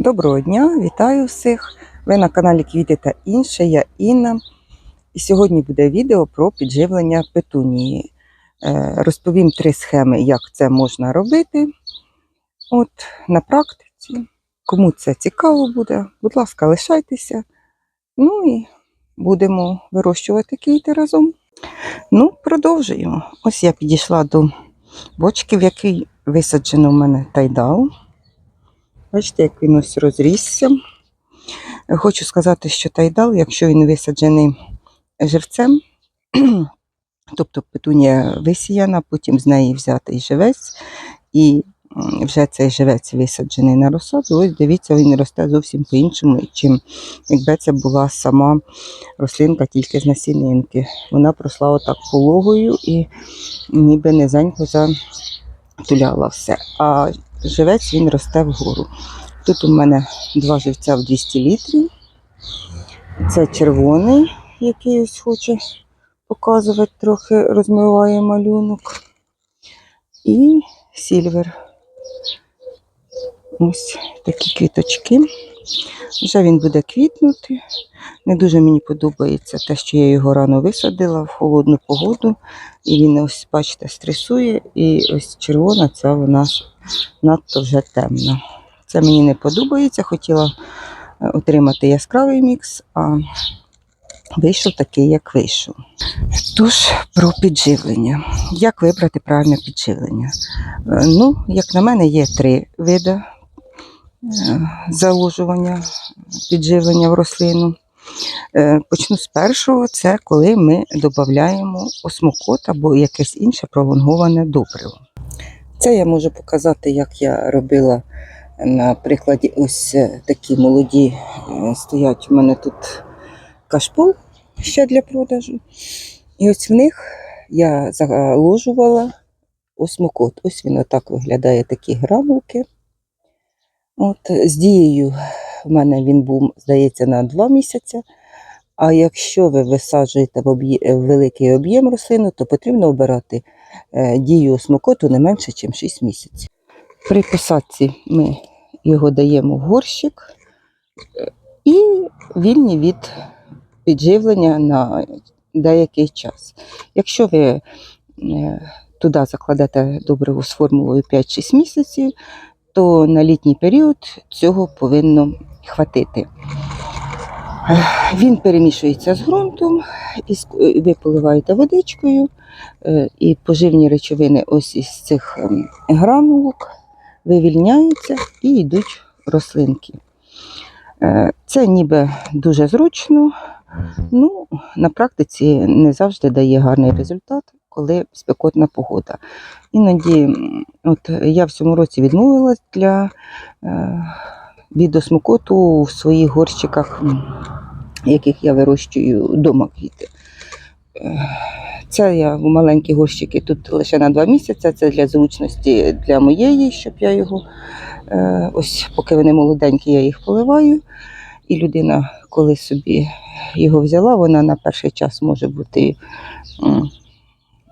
Доброго дня, вітаю всіх! Ви на каналі Квіти та інше. Я Інна. І сьогодні буде відео про підживлення петунії. Е, Розповім три схеми, як це можна робити. От на практиці. Кому це цікаво буде, будь ласка, лишайтеся. Ну і будемо вирощувати квіти разом. Ну, продовжуємо. Ось я підійшла до бочки, в якій висаджено в мене тайдал. Бачите, як він ось розрісся. Хочу сказати, що тайдал, якщо він висаджений живцем, тобто петунія висіяна, потім з неї взятий живець, і вже цей живець висаджений на розсаду, ось дивіться, він росте зовсім по-іншому, чим якби це була сама рослинка тільки з насінинки. Вона пройшла отак пологою і ніби низенько затуляла все. А живець він росте вгору. Тут у мене два живця в 200 літрів. Це червоний, який ось хоче показувати, трохи розмиває малюнок. І сільвер. Ось такі квіточки. Вже він буде квітнути. Не дуже мені подобається те, що я його рано висадила в холодну погоду. І він ось, бачите, стресує. І ось червона, ця вона надто вже темна. Це мені не подобається. Хотіла е, отримати яскравий мікс, а вийшов такий, як вийшов. Тож про підживлення. Як вибрати правильне підживлення? Е, Ну, як на мене, є три види заложування підживлення в рослину. Е, Почну з першого, це коли ми додаємо осмокот або якесь інше пролонговане добриво. Це я можу показати, як я робила на прикладі. Ось е, такі молоді е, стоять у мене тут кашпол ще для продажу. І ось в них я заложувала осмокот. Ось він отак виглядає, такі гранулки. От, з дією в мене він був, здається, на 2 місяці. А якщо ви висаджуєте в, великий об'єм рослину, то потрібно обирати е, дію осмокоту не менше, ніж 6 місяців. При посадці ми його даємо в горщик е, і вільні від підживлення на деякий час. Якщо ви е, туди закладете добриво з формулою 5-6 місяців, то на літній період цього повинно хватити. Він перемішується з ґрунтом, і е, ви поливаєте водичкою, е, і поживні речовини ось із цих ем, гранулок вивільняються і йдуть рослинки. Е, Це ніби дуже зручно, ну, на практиці не завжди дає гарний результат, коли спекотна погода. Іноді, от я в цьому році відмовилась для е, від в своїх горщиках, яких я вирощую вдома квіти. Е, Це я в маленькі горщики тут лише на два місяці. Це для зручності для моєї, щоб я його е, ось поки вони молоденькі, я їх поливаю. І людина, коли собі його взяла, вона на перший час може бути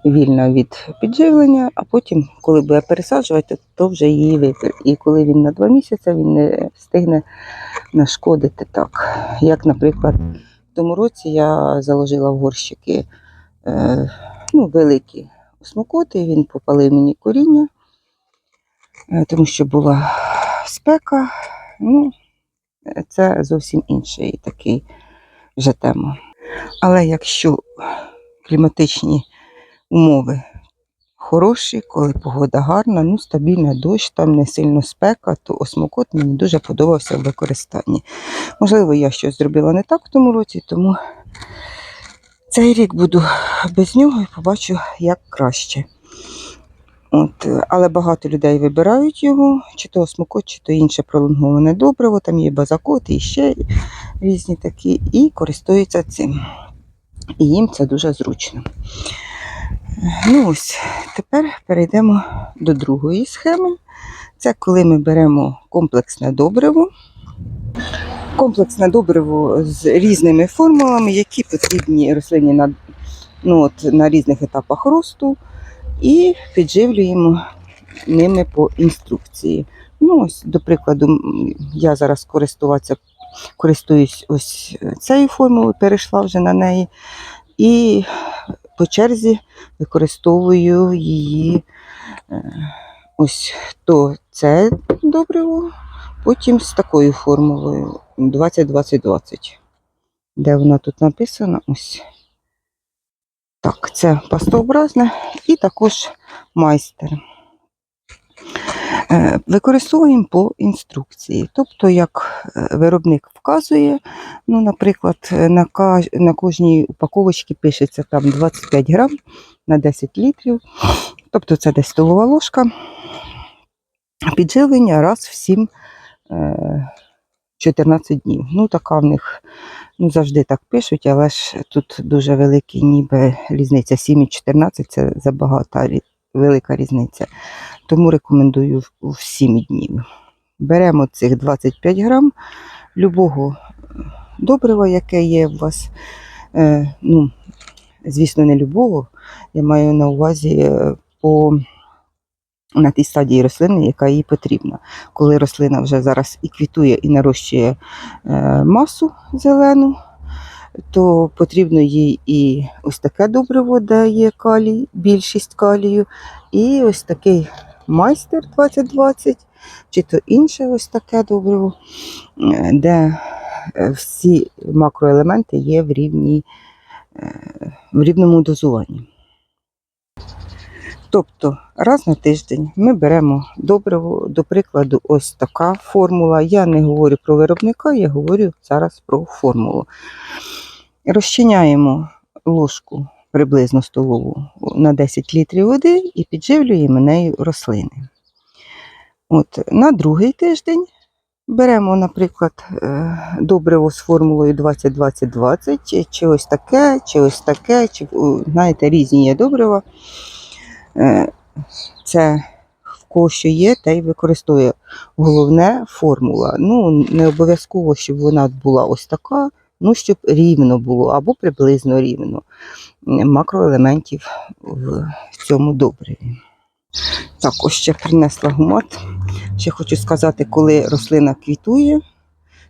вільна від підживлення, а потім, коли буде пересаджувати, то вже її випер. І коли він на два місяці, він не встигне нашкодити так. Як, наприклад, в тому році я заложила в горщики е, ну, великі осмокоти, він попалив мені коріння, е, тому що була спека. Ну, це зовсім інший такий вже тема. Але якщо кліматичні умови хороші, коли погода гарна, ну стабільна дощ, там не сильно спека, то осмокот мені дуже подобався в використанні. Можливо, я щось зробила не так в тому році, тому цей рік буду без нього і побачу, як краще. От, але багато людей вибирають його, чи то осмокот, чи то інше пролонговане добриво, там є базакот і ще різні такі, і користуються цим. І їм це дуже зручно. Ну ось, тепер перейдемо до другої схеми. Це коли ми беремо комплексне добриво. Комплексне добриво з різними формулами, які потрібні рослині на, ну, от, на різних етапах росту, і підживлюємо ними по інструкції. Ну, ось, до прикладу, я зараз користуватися, користуюсь ось цією формулою, перейшла вже на неї. І по черзі використовую її е, ось то це добриво, потім з такою формулою 20-20-20. Де вона тут написана? Ось. Так, це пастообразне і також майстер. Е, Використовуємо по інструкції. Тобто, як е, виробник вказує, ну, наприклад, е, на, кожній упаковочці пишеться там 25 грам на 10 літрів. Тобто це десь столова ложка. Підживлення раз в 7 е, 14 днів. Ну, така в них ну, завжди так пишуть, але ж тут дуже великий ніби різниця. 7 і 14 це забагато велика різниця. Тому рекомендую в 7 днів. Беремо цих 25 грам любого добрива, яке є у вас. Е, ну, звісно, не любого. Я маю на увазі е, по на тій стадії рослини, яка їй потрібна. Коли рослина вже зараз і квітує, і нарощує е, масу зелену, то потрібно їй і ось таке добриво, де є калій, більшість калію, і ось такий майстер 2020, чи то інше ось таке добриво, де е, всі макроелементи є в, рівні, е, в рівному дозуванні. Тобто раз на тиждень ми беремо добриво, до прикладу, ось така формула. Я не говорю про виробника, я говорю зараз про формулу. Розчиняємо ложку приблизно столову на 10 літрів води і підживлюємо нею рослини. От, на другий тиждень беремо, наприклад, е, добриво з формулою 20-20-20, чи- ось таке, чи ось таке, чи, знаєте, різні є добрива. Е, Це кого що є, та й використовує. Головне формула. Ну, не обов'язково, щоб вона була ось така, ну, щоб рівно було, або приблизно рівно макроелементів в цьому добриві. Так, ось ще принесла гумат. Ще хочу сказати, коли рослина квітує,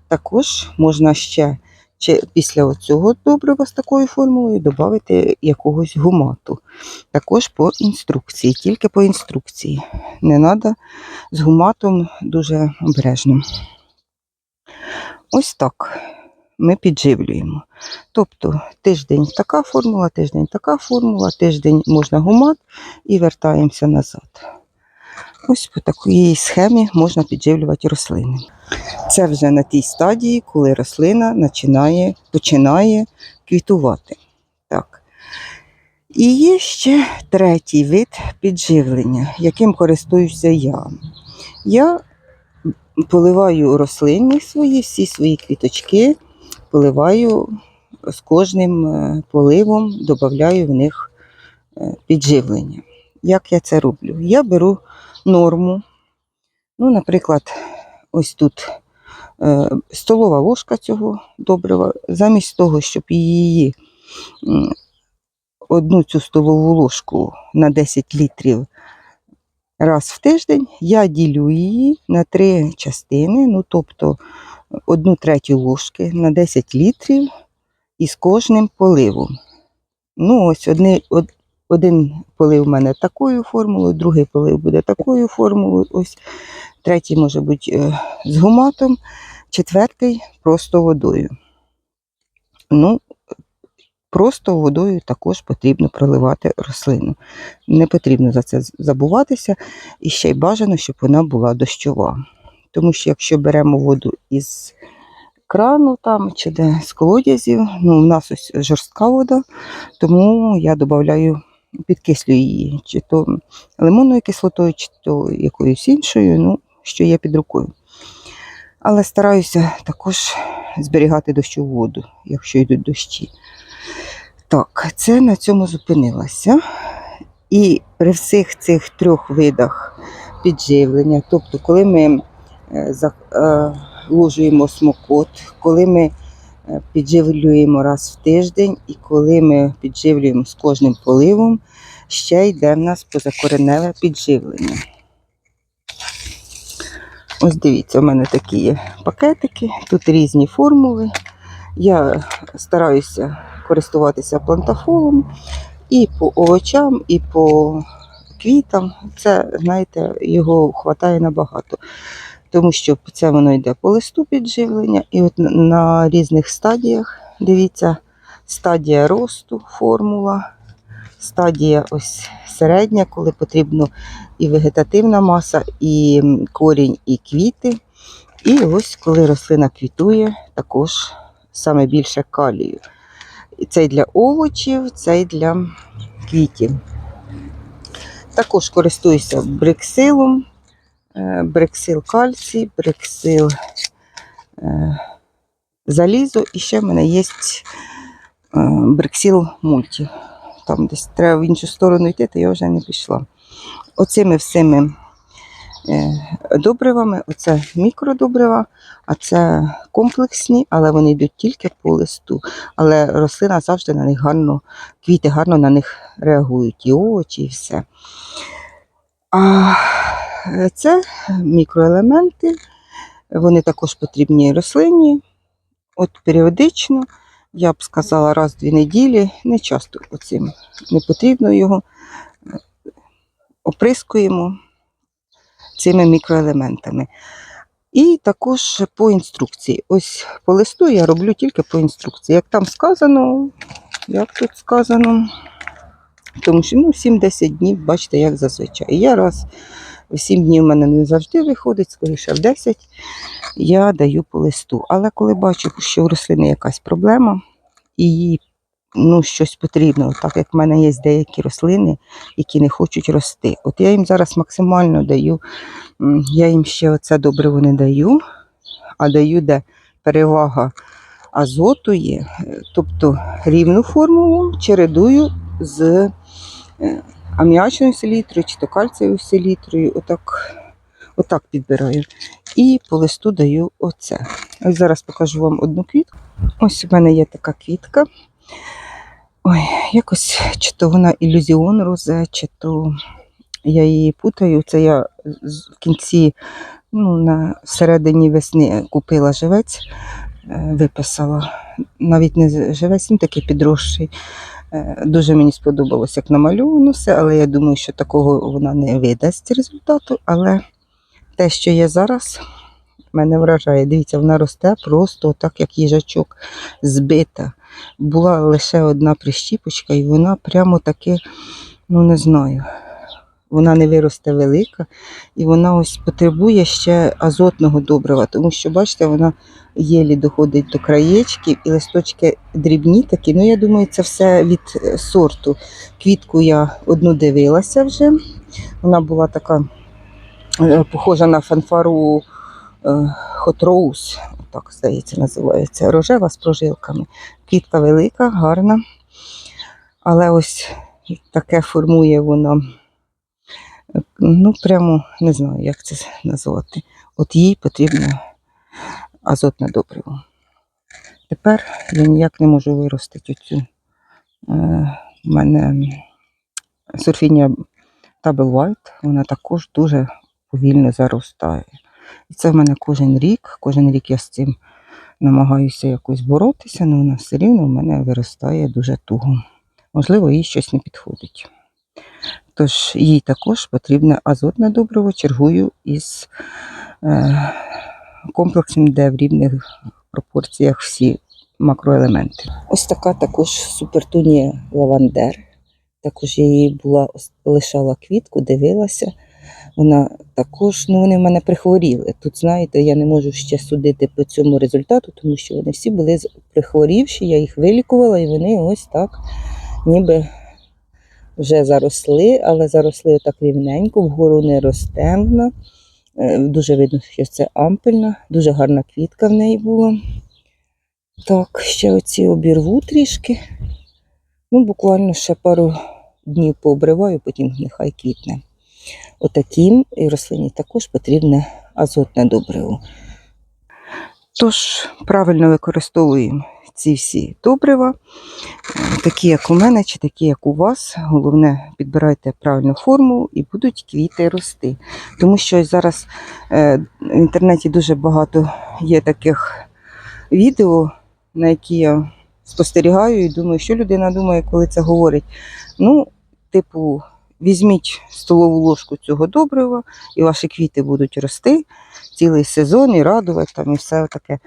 також можна ще чи після цього добрива з такою формулою додати якогось гумату. Також по інструкції, тільки по інструкції. Не треба з гуматом дуже обережно. Ось так ми підживлюємо. Тобто тиждень така формула, тиждень така формула, тиждень можна гумат і вертаємося назад. Ось по такій схемі можна підживлювати рослини. Це вже на тій стадії, коли рослина починає, починає квітувати. Так. І є ще третій вид підживлення, яким користуюся я. Я поливаю рослини свої, всі свої квіточки, поливаю з кожним е, поливом, додаю в них е, підживлення. Як я це роблю? Я беру норму. Ну, наприклад, ось тут е, столова ложка цього добрива. Замість того, щоб її одну цю столову ложку на 10 літрів раз в тиждень, я ділю її на три частини, ну тобто одну третю ложки на 10 літрів із кожним поливом. Ну, ось одне, од, один полив у мене такою формулою, другий полив буде такою формулою, ось третій може бути е, з гуматом, четвертий просто водою. Ну, просто водою також потрібно проливати рослину. Не потрібно за це забуватися, і ще й бажано, щоб вона була дощова. Тому що якщо беремо воду із крану там, чи де з колодязів, ну, у нас ось жорстка вода, тому я додаю, підкислюю її, чи то лимонною кислотою, чи то якоюсь іншою, ну, що є під рукою. Але стараюся також зберігати дощову воду, якщо йдуть дощі. Так, це на цьому зупинилася. І при всіх цих трьох видах підживлення, тобто, коли ми заложуємо смокот, коли ми е, підживлюємо раз в тиждень, і коли ми підживлюємо з кожним поливом, ще йде в нас позакореневе підживлення. Ось дивіться, у мене такі є пакетики, тут різні формули. Я стараюся користуватися плантафолом і по овочам, і по квітам. Це, знаєте, його вистачає набагато. Тому що це воно йде по листу підживлення, і от на- різних стадіях, дивіться, стадія росту, формула, стадія ось середня, коли потрібно і вегетативна маса, і корінь, і квіти. І ось коли рослина квітує, також саме більше калію. І Це для овочів, це для квітів. Також користуюся бриксилом, е, бриксил кальцій, бриксил е, залізо, і ще в мене є е, бриксил мульті. Там десь треба в іншу сторону йти, то я вже не пішла. Оцими всіми добривами, оце мікродобрива, а це комплексні, але вони йдуть тільки по листу. Але рослина завжди на них гарно, квіти гарно на них реагують, і овочі, і все. Це мікроелементи, вони також потрібні рослині. От періодично, я б сказала, раз в дві неділі, не часто оцим не потрібно його е, оприскуємо цими мікроелементами. І також по інструкції. Ось по листу я роблю тільки по інструкції. Як там сказано, як тут сказано, тому що ну, 7-10 днів, бачите, як зазвичай. Я раз в 7 днів в мене не завжди виходить, скоріше в 10 я даю по листу. Але коли бачу, що у рослини якась проблема, і ну, щось потрібно, так як в мене є деякі рослини, які не хочуть рости. От я їм зараз максимально даю, я їм ще оце добриво не даю, а даю, де перевага азоту є, тобто рівну формулу чередую з е, аміачною селітрою чи то кальцієвою селітрою. Отак, отак підбираю. І по листу даю оце. Ось зараз покажу вам одну квітку. Ось у мене є така квітка. Ой, якось чи то вона ілюзіон розе, чи то я її путаю. Це я в кінці, ну, на середині весни купила живець, е, виписала. Навіть не живець, він такий підросший. Е, Дуже мені сподобалось, як намальовано все, але я думаю, що такого вона не видасть результату. Але те, що є зараз, мене вражає. Дивіться, вона росте просто так, як їжачок, збита. Була лише одна прищіпочка, і вона прямо таки, ну не знаю, вона не виросте велика, і вона ось потребує ще азотного добрива, тому що, бачите, вона єлі доходить до краєчків, і листочки дрібні такі. Ну, я думаю, це все від е, сорту. Квітку я одну дивилася вже. Вона була така е, похожа на фанфару е, Hot так здається, називається. Рожева з прожилками. Квітка велика, гарна. Але ось таке формує воно. Е, Ну, прямо не знаю, як це назвати. От їй потрібно азотне добриво. Тепер я ніяк не можу виростити оцю. Е, у мене сурфінія Double White, вона також дуже повільно заростає. І це в мене кожен рік. Кожен рік я з цим намагаюся якось боротися, але вона все рівно в мене виростає дуже туго. Можливо, їй щось не підходить. Тож їй також потрібне азотне добриво, чергую із е, комплексом, де в рівних пропорціях всі макроелементи. Ось така також супертунія лавандер. Також я її була лишала квітку, дивилася. Вона також, ну вони в мене прихворіли. Тут, знаєте, я не можу ще судити по цьому результату, тому що вони всі були прихворівші, я їх вилікувала, і вони ось так ніби вже заросли, але заросли так рівненько, вгору не росте вона. Е, Дуже видно, що це ампельна, дуже гарна квітка в неї була. Так, ще оці обірву трішки. Ну, буквально ще пару днів пообриваю, потім нехай квітне. Отаким і рослині також потрібне азотне добриво. Тож правильно використовуємо ці всі добрива, е, такі, як у мене, чи такі, як у вас. Головне, підбирайте правильну форму і будуть квіти рости. Тому що зараз е, в інтернеті дуже багато є таких відео, на які я спостерігаю і думаю, що людина думає, коли це говорить. Ну, типу, візьміть столову ложку цього добрива, і ваші квіти будуть рости цілий сезон і радувати там, і все таке.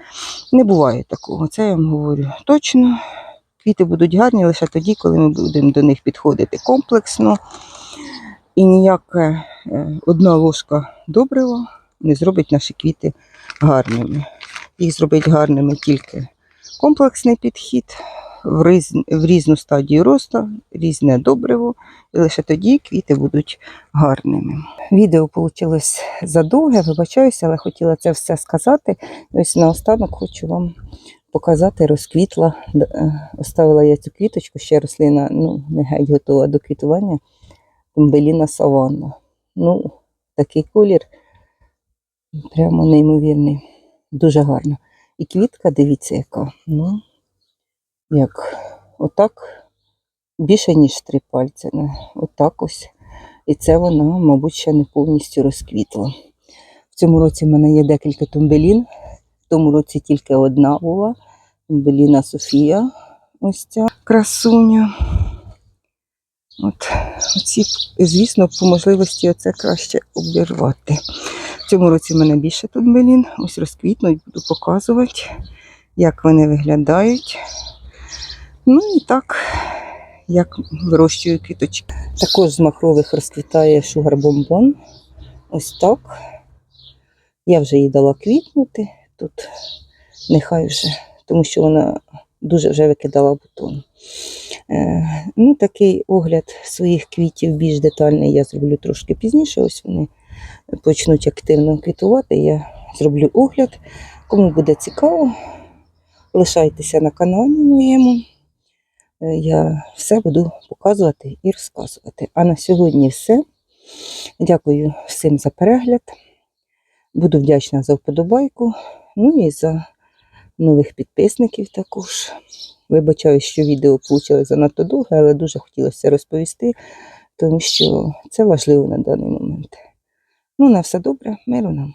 Не буває такого. Це я вам говорю точно. Квіти будуть гарні лише тоді, коли ми будемо до них підходити комплексно. І ніяка е, одна ложка добрива не зробить наші квіти гарними. Їх зробить гарними тільки комплексний підхід в, різ, в різну стадію росту, різне добриво, і лише тоді квіти будуть гарними. Відео вийшло задовге, вибачаюся, але хотіла це все сказати. Ось наостанок хочу вам показати, розквітла. Е, Оставила я цю квіточку, ще рослина ну, не геть готова до квітування. Тумбеліна саванна. Ну, такий колір прямо неймовірний. Дуже гарно. І квітка, дивіться, яка. Ну, як отак більше, ніж три пальці. Отак ось. І це вона, мабуть, ще не повністю розквітла. В цьому році в мене є декілька тумбелін. В тому році тільки одна була. Тумбеліна Софія. Ось ця красуня. От, оці, звісно, по можливості оце краще обірвати. В цьому році в мене більше тумбелін. Ось розквітнуть, буду показувати, як вони виглядають. Ну і так, як вирощую квіточки. Також з махрових розквітає шугар бомбон. Ось так. Я вже їй дала квітнути. Тут нехай вже, тому що вона дуже вже викидала бутон. Е, ну, такий огляд своїх квітів більш детальний я зроблю трошки пізніше. Ось вони почнуть активно квітувати. Я зроблю огляд. Кому буде цікаво, лишайтеся на каналі моєму. Е, Я все буду показувати і розказувати. А на сьогодні все. Дякую всім за перегляд. Буду вдячна за вподобайку. Ну і за нових підписників також. Вибачаю, що відео вийшло занадто довге, але дуже хотілося розповісти, тому що це важливо на даний момент. Ну, на все добре, миру нам.